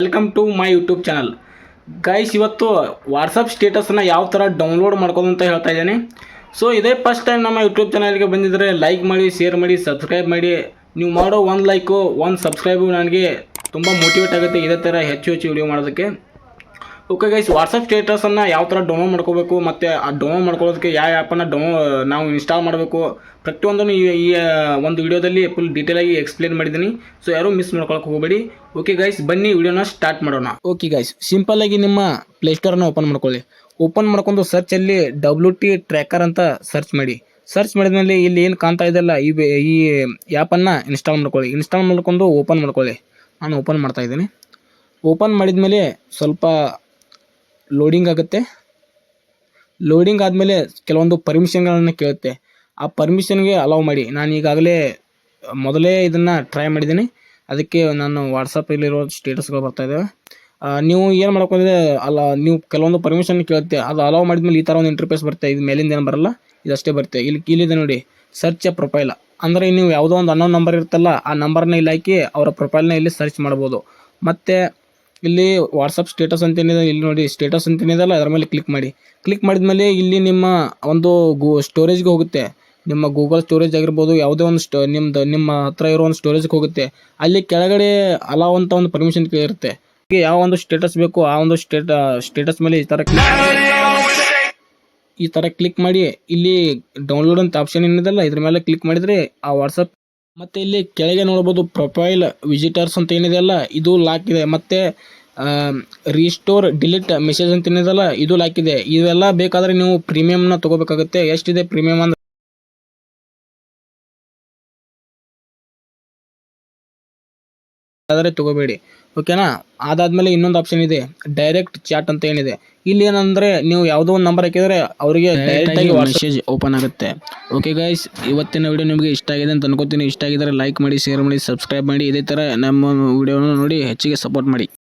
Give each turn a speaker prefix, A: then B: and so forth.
A: Welcome to my YouTube channel guys ಇವತ್ತು WhatsApp ಸ್ಟೇಟಸ್ನ ಯಾವ ಥರ ಡೌನ್ಲೋಡ್ ಮಾಡ್ಕೋದು ಅಂತ ಹೇಳ್ತಾ ಇದ್ದೀನಿ. ಸೊ ಇದೇ ಫಸ್ಟ್ ಟೈಮ್ ನಮ್ಮ ಯೂಟ್ಯೂಬ್ ಚಾನಲ್ಗೆ ಬಂದಿದ್ದರೆ ಲೈಕ್ ಮಾಡಿ ಶೇರ್ ಮಾಡಿ ಸಬ್ಸ್ಕ್ರೈಬ್ ಮಾಡಿ. ನೀವು ಮಾಡೋ ಒಂದು ಲೈಕು ಒಂದು ಸಬ್ಸ್ಕ್ರೈಬು ನನಗೆ ತುಂಬ ಮೋಟಿವೇಟ್ ಆಗುತ್ತೆ ಇದೇ ಥರ ಹೆಚ್ಚು ಹೆಚ್ಚು ವಿಡಿಯೋ ಮಾಡೋದಕ್ಕೆ. ಓಕೆ ಗೈಸ್ ವಾಟ್ಸಪ್ ಸ್ಟೇಟಸನ್ನು ಯಾವ ಥರ ಡೌನ್ಲೋಡ್ ಮಾಡ್ಕೋಬೇಕು ಮತ್ತು ಆ ಡೌನ್ಲೋಡ್ ಮಾಡ್ಕೊಳ್ಳೋದಕ್ಕೆ ಯಾವ ಆ್ಯಪನ್ನು ಡೌನ್ ನಾವು ಇನ್ಸ್ಟಾಲ್ ಮಾಡಬೇಕು? ಪ್ರತಿಯೊಂದನ್ನು ಈ ಒಂದು ವಿಡಿಯೋದಲ್ಲಿ ಫುಲ್ ಡೀಟೇಲಾಗಿ ಎಕ್ಸ್ಪ್ಲೇನ್ ಮಾಡಿದ್ದೀನಿ. ಸೊ ಯಾರೂ ಮಿಸ್ ಮಾಡ್ಕೊಳಕ್ಕೆ ಹೋಗಬೇಡಿ. ಓಕೆ ಗೈಸ್ ಬನ್ನಿ, ವಿಡಿಯೋನ ಸ್ಟಾರ್ಟ್ ಮಾಡೋಣ. ಓಕೆ ಗೈಸ್ ಸಿಂಪಲ್ಲಾಗಿ ನಿಮ್ಮ ಪ್ಲೇಸ್ಟೋರನ್ನು ಓಪನ್ ಮಾಡ್ಕೊಳ್ಳಿ. ಓಪನ್ ಮಾಡ್ಕೊಂಡು ಸರ್ಚಲ್ಲಿ ಡಬ್ಲ್ಯೂ ಟಿ ಟ್ರ್ಯಾಕರ್ ಅಂತ ಸರ್ಚ್ ಮಾಡಿ. ಸರ್ಚ್ ಮಾಡಿದ್ಮೇಲೆ ಇಲ್ಲಿ ಏನು ಕಾಣ್ತಾ ಇದೆಯಲ್ಲ ಈ ಈ ಆ್ಯಪನ್ನು ಇನ್ಸ್ಟಾಲ್ ಮಾಡ್ಕೊಳ್ಳಿ. ಇನ್ಸ್ಟಾಲ್ ಮಾಡ್ಕೊಂಡು ಓಪನ್ ಮಾಡ್ಕೊಳ್ಳಿ. ನಾನು ಓಪನ್ ಮಾಡ್ತಾ ಇದ್ದೀನಿ. ಓಪನ್ ಮಾಡಿದ್ಮೇಲೆ ಸ್ವಲ್ಪ ಲೋಡಿಂಗ್ ಆಗುತ್ತೆ. ಲೋಡಿಂಗ್ ಆದಮೇಲೆ ಕೆಲವೊಂದು ಪರ್ಮಿಷನ್ಗಳನ್ನು ಕೇಳುತ್ತೆ. ಆ ಪರ್ಮಿಷನ್ಗೆ ಅಲೌ ಮಾಡಿ. ನಾನು ಈಗಾಗಲೇ ಮೊದಲೇ ಇದನ್ನು ಟ್ರೈ ಮಾಡಿದ್ದೀನಿ. ಅದಕ್ಕೆ ನಾನು ವಾಟ್ಸಪ್ಪಲ್ಲಿರೋ ಸ್ಟೇಟಸ್ಗಳು ಬರ್ತಾ ಇದ್ದಾವೆ ನೀವು ಏನು ಮಾಡ್ಕೊಂಡಿದೆ ಅಲ್ಲ, ನೀವು ಕೆಲವೊಂದು ಪರ್ಮಿಷನ್ ಕೇಳುತ್ತೆ. ಅದು ಅಲೌ ಮಾಡಿದ್ಮೇಲೆ ಈ ಥರ ಒಂದು ಇಂಟರ್ಫೇಸ್ ಬರುತ್ತೆ. ಇದು ಮೇಲಿಂದ ಏನು ಬರಲ್ಲ. ಇದಷ್ಟೇ ಬರುತ್ತೆ. ಇಲ್ಲಿ, ಇಲ್ಲಿದೆ ನೋಡಿ. ಸರ್ಚ್ ಪ್ರೊಫೈಲ್ ಅಂದರೆ ನೀವು ಯಾವುದೋ ಒಂದು ಅನ್ನೋ ನಂಬರ್ ಇರುತ್ತಲ್ಲ, ಆ ನಂಬರ್ನ ಇಲ್ಲಿ ಹಾಕಿ ಅವರ ಪ್ರೊಫೈಲ್ನ ಇಲ್ಲಿ ಸರ್ಚ್ ಮಾಡ್ಬೋದು. ಮತ್ತು ಇಲ್ಲಿ ವಾಟ್ಸಪ್ ಸ್ಟೇಟಸ್ ಅಂತ ಏನಿದೆ ಇಲ್ಲಿ ನೋಡಿ ಸ್ಟೇಟಸ್ ಅಂತ ಏನಿದೆಲ್ಲ ಅದರ ಮೇಲೆ ಕ್ಲಿಕ್ ಮಾಡಿ. ಕ್ಲಿಕ್ ಮಾಡಿದ ಮೇಲೆ ಇಲ್ಲಿ ನಿಮ್ಮ ಒಂದು ಗೂ ಸ್ಟೋರೇಜ್ಗೆ ಹೋಗುತ್ತೆ. ನಿಮ್ಮ ಗೂಗಲ್ ಸ್ಟೋರೇಜ್ ಆಗಿರ್ಬೋದು, ಯಾವುದೇ ಒಂದು ಸ್ಟೋ ನಿಮ್ಮದು ನಿಮ್ಮ ಹತ್ರ ಇರೋ ಒಂದು ಸ್ಟೋರೇಜ್ಗೆ ಹೋಗುತ್ತೆ. ಅಲ್ಲಿ ಕೆಳಗಡೆ ಅಲಾವ್ ಅಂತ ಒಂದು ಪರ್ಮಿಷನ್ ಇರುತ್ತೆ. ಯಾವ ಒಂದು ಸ್ಟೇಟಸ್ ಬೇಕು ಆ ಒಂದು ಸ್ಟೇಟ ಸ್ಟೇಟಸ್ ಮೇಲೆ ಈ ಥರ ಕ್ಲಿಕ್ ಈ ಥರ ಕ್ಲಿಕ್ ಮಾಡಿ, ಇಲ್ಲಿ ಡೌನ್ಲೋಡ್ ಅಂತ ಆಪ್ಷನ್ ಏನಿದೆಲ್ಲ ಇದ್ರ ಮೇಲೆ ಕ್ಲಿಕ್ ಮಾಡಿದರೆ ಆ ವಾಟ್ಸಪ್ ಮತ್ತೆ ಇಲ್ಲಿ ಕೆಳಗೆ ನೋಡಬಹುದು ಪ್ರೊಫೈಲ್ ವಿಸಿಟರ್ಸ್ ಅಂತ ಏನಿದೆಯಲ್ಲ ಇದು ಲಾಕ್ ಇದೆ. ಮತ್ತೆ ರೀಸ್ಟೋರ್ ಡಿಲೀಟ್ ಮೆಸೇಜ್ ಅಂತ ಏನಿದೆಯಲ್ಲ ಇದು ಲಾಕ್ ಇದೆ. ಇವೆಲ್ಲ ಬೇಕಾದ್ರೆ ನೀವು ಪ್ರೀಮಿಯಂನ ತಗೋಬೇಕಾಗುತ್ತೆ. ಎಷ್ಟಿದೆ ಪ್ರೀಮಿಯಂ ಅಂದ್ರೆ ಆದರೆ ತಗೋಬೇಡಿ. ಓಕೆನಾ ಅದಾದಮೇಲೆ ಇನ್ನೊಂದು ಆಪ್ಷನ್ ಇದೆ. ಡೈರೆಕ್ಟ್ ಚಾಟ್ ಅಂತ ಏನಿದೆ. ಇಲ್ಲಿ ಏನಂದ್ರೆ ನೀವು ಯಾವುದೋ ಒಂದು ನಂಬರ್ ಹಾಕಿದ್ರೆ ಅವರಿಗೆ ಡೈರೆಕ್ಟ್ ಆಗಿ ಮೆಸೇಜ್ ಓಪನ್ ಆಗುತ್ತೆ. ಓಕೆ ಗೈಸ್ ಇವತ್ತಿನ ವಿಡಿಯೋ ನಿಮಗೆ ಇಷ್ಟ ಆಗಿದೆ ಅಂತ ಅನ್ಕೋತೀನಿ. ಇಷ್ಟ ಆಗಿದ್ರೆ ಲೈಕ್ ಮಾಡಿ ಶೇರ್ ಮಾಡಿ ಸಬ್ಸ್ಕ್ರೈಬ್ ಮಾಡಿ. ಇದೇ ಥರ ನಮ್ಮ ವಿಡಿಯೋನ ನೋಡಿ ಹೆಚ್ಚಿಗೆ ಸಪೋರ್ಟ್ ಮಾಡಿ.